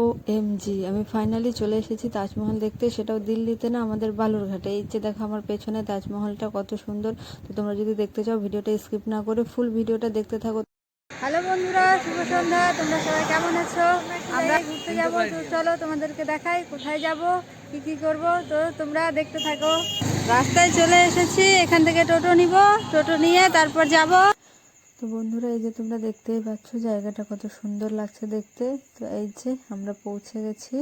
ও M G আমি finally চলে এসেছি তাজমহল দেখতে, সেটাও দিল্লিতে না, আমাদের বালুরঘাটে। এই যে দেখো আমার পেছনে তাজমহলটা কত সুন্দর। তো তোমরা যদি দেখতে চাও, ভিডিওটা স্কিপ না করে ফুল ভিডিওটা দেখতে থাকো। হ্যালো বন্ধুরা, শুভ সন্ধ্যা, তোমরা সবাই কেমন আছো? আমরা ঘুরতে যাব, তো চলো তোমাদেরকে দেখাই, কোথায় যাব, কি কি করব, তো তোমরা দেখতে থাকো। রাস্তায় চলে এসেছি, এখান থেকে টোটো নিব, টোটো নিয়ে তারপর যাব। তো বন্ধুরা, এই যে তোমরা দেখতেই পাচ্ছ জায়গাটা কত সুন্দর লাগছে দেখতে। তো এই যে আমরা পৌঁছে গেছি।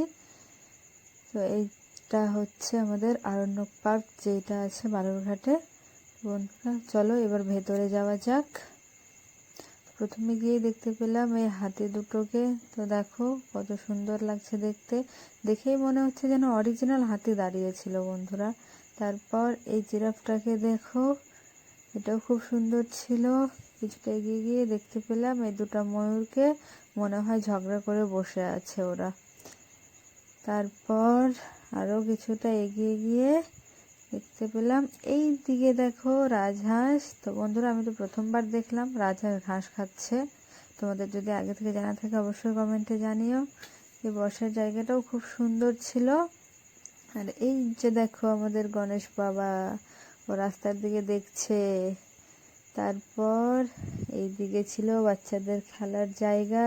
তো এইটা হচ্ছে আমাদের আরণ্যক পার্ক, যেটা আছে বালুরঘাটে। বন্ধুরা, চলো এবার ভেতরে যাওয়া যাক। প্রথমে গিয়ে দেখতে পেলাম এই হাতি দুটোকে। তো দেখো কত সুন্দর লাগছে দেখতে। দেখেই মনে হচ্ছে যেন অরিজিনাল হাতি দাঁড়িয়েছিল বন্ধুরা। তারপর এই জিরাফটাকে দেখো। এটাও খুব সুন্দর ছিল। কিছুটা এগিয়ে গিয়ে দেখতে পেলাম এই দুটো ময়ূরকে মনে হয় ঝগড়া করে বসে আছে ওরা। তারপর আরও কিছুটা এগিয়ে গিয়ে দেখতে পেলাম, এই দিকে দেখো রাজহাঁস। তো বন্ধুরা, আমি তো প্রথমবার দেখলাম, রাজহাঁস ঘাস খাচ্ছে। তোমাদের যদি আগে থেকে জানা থাকে, অবশ্যই কমেন্টে জানিও। এই বসার জায়গাটাও খুব সুন্দর ছিল। আর এই যে দেখো আমাদের গণেশ বাবা ও রাস্তার দিকে দেখছে। তারপর এই দিকে ছিল বাচ্চাদের খেলার জায়গা,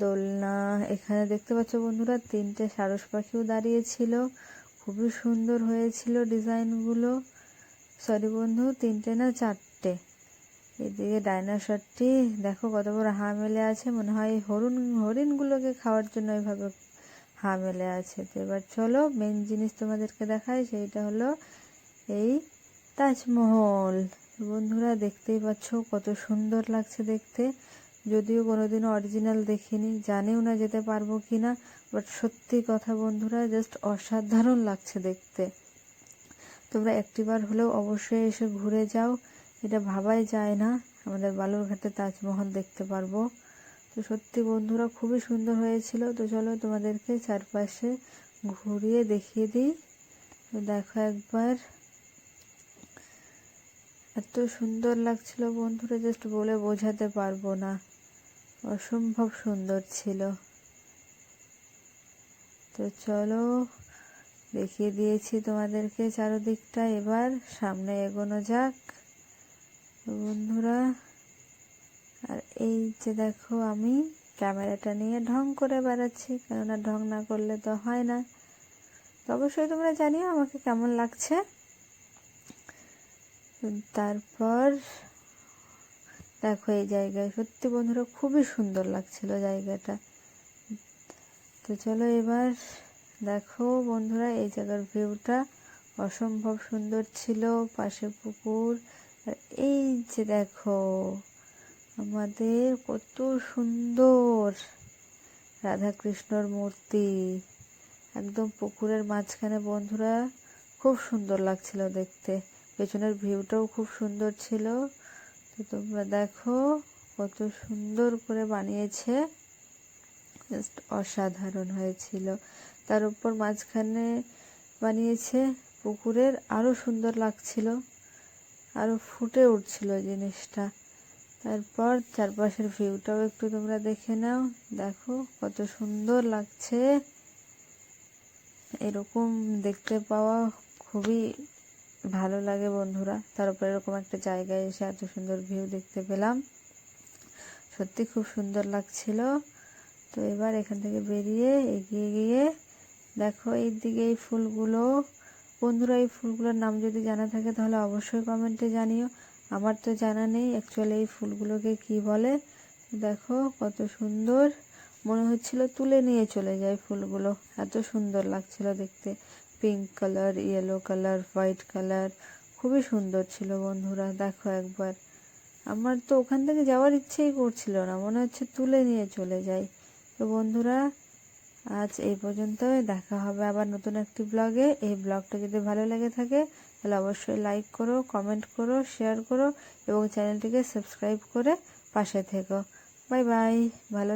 দোলনা। এখানে দেখতে পাচ্ছ বন্ধুরা, তিনটে সারস পাখিও দাঁড়িয়েছিল খুবই সুন্দর হয়েছিল ডিজাইনগুলো। সরি বন্ধু, তিনটে না চারটে? এদিকে ডাইনোসরটি, দেখো কত বড় হা মেলে আছে। মনে হয় হরিণ হরিণগুলোকে খাওয়ার জন্য এইভাবে হা মেলে আছে। তো এবার চলো মেন জিনিস তোমাদেরকে দেখায় সেইটা হলো এই তাজমহল। বন্ধুরা, দেখতেই পাচ্ছ কত সুন্দর লাগছে দেখতে। যদিও কোনোদিনও অরিজিনাল দেখিনি, জানিও না যেতে পারব কি না বাট সত্যি কথা বন্ধুরা জাস্ট অসাধারণ লাগছে দেখতে। তোমরা একটিবার হলেও অবশ্যই এসে ঘুরে যাও, এটা ভাবাই যায় না, আমাদের বালুরঘাটে তাজমহল দেখতে পারব। তো সত্যি বন্ধুরা, খুবই সুন্দর হয়েছিল, তো চলো তোমাদেরকে চারপাশে ঘুরিয়ে দেখিয়ে দিই। তো দেখো একবার। এত সুন্দর লাগছিল বন্ধুরা জাস্ট বলে বোঝাতে পারব না। অসম্ভব সুন্দর ছিল। তো চলো, দেখিয়ে দিয়েছি তোমাদেরকে চারোদিকটা। এবার সামনে এগোনো যাক। বন্ধুরা, আর এই যে দেখো, আমি ক্যামেরাটা নিয়ে ঢং করে বেড়াচ্ছি, কেননা ঢং না করলে তো হয় না। অবশ্যই তোমরা জানিও আমাকে কেমন লাগছে। তারপর দেখো এই জায়গায়। সত্যি বন্ধুরা, খুবই সুন্দর লাগছিল জায়গাটা। তো চলো এবার দেখো বন্ধুরা, এই জায়গার ভিউটা। অসম্ভব সুন্দর ছিল, পাশে পুকুর। আর এই যে দেখো, আমাদের কত সুন্দর রাধাকৃষ্ণর মূর্তি। একদম পুকুরের মাঝখানে বন্ধুরা, খুব সুন্দর লাগছিল দেখতে। পেছনের ভিউটাও খুব সুন্দর ছিল। তো তোমরা দেখো কত সুন্দর করে বানিয়েছে। জাস্ট অসাধারণ হয়েছিল। তার উপর মাঝখানে বানিয়েছে পুকুরের আরও সুন্দর লাগছিল। আরও ফুটে উঠছিল জিনিসটা। তারপর চারপাশের ভিউটাও একটু তোমরা দেখে নাও। দেখো কত সুন্দর লাগছে। এরকম দেখতে পাওয়া খুবই ভালো লাগে বন্ধুরা। তার উপর এরকম একটা জায়গায় এসে এত সুন্দর ভিউ দেখতে পেলাম। সত্যি খুব সুন্দর লাগছিল। তো এবার এখান থেকে বেরিয়ে এগিয়ে গিয়ে দেখো এই দিকে এই ফুলগুলো। বন্ধুরা, এই ফুলগুলোর নাম যদি জানা থাকে তাহলে অবশ্যই কমেন্টে জানিও। আমার তো জানা নেই অ্যাকচুয়ালি এই ফুলগুলোকে কি বলে। দেখো কত সুন্দর। মনে হচ্ছিল তুলে নিয়ে চলে যায় ফুলগুলো। এত সুন্দর লাগছিল দেখতে। Pink colour yellow colour white colour খুবই সুন্দর ছিল বন্ধুরা, দেখো একবার। আমার তো ওখান থেকে যাওয়ার ইচ্ছেই করছিল না, মনে হচ্ছে তুলে নিয়ে চলে যাই। তো বন্ধুরা, আজ এই পর্যন্তই, দেখা হবে আবার নতুন একটি ব্লগে এই ব্লগটা যদি ভালো লেগে থাকে, তাহলে অবশ্যই লাইক করো কমেন্ট করো শেয়ার করো, এবং চ্যানেলটিকে সাবস্ক্রাইব করে পাশে থেকো। বাই বাই ভালো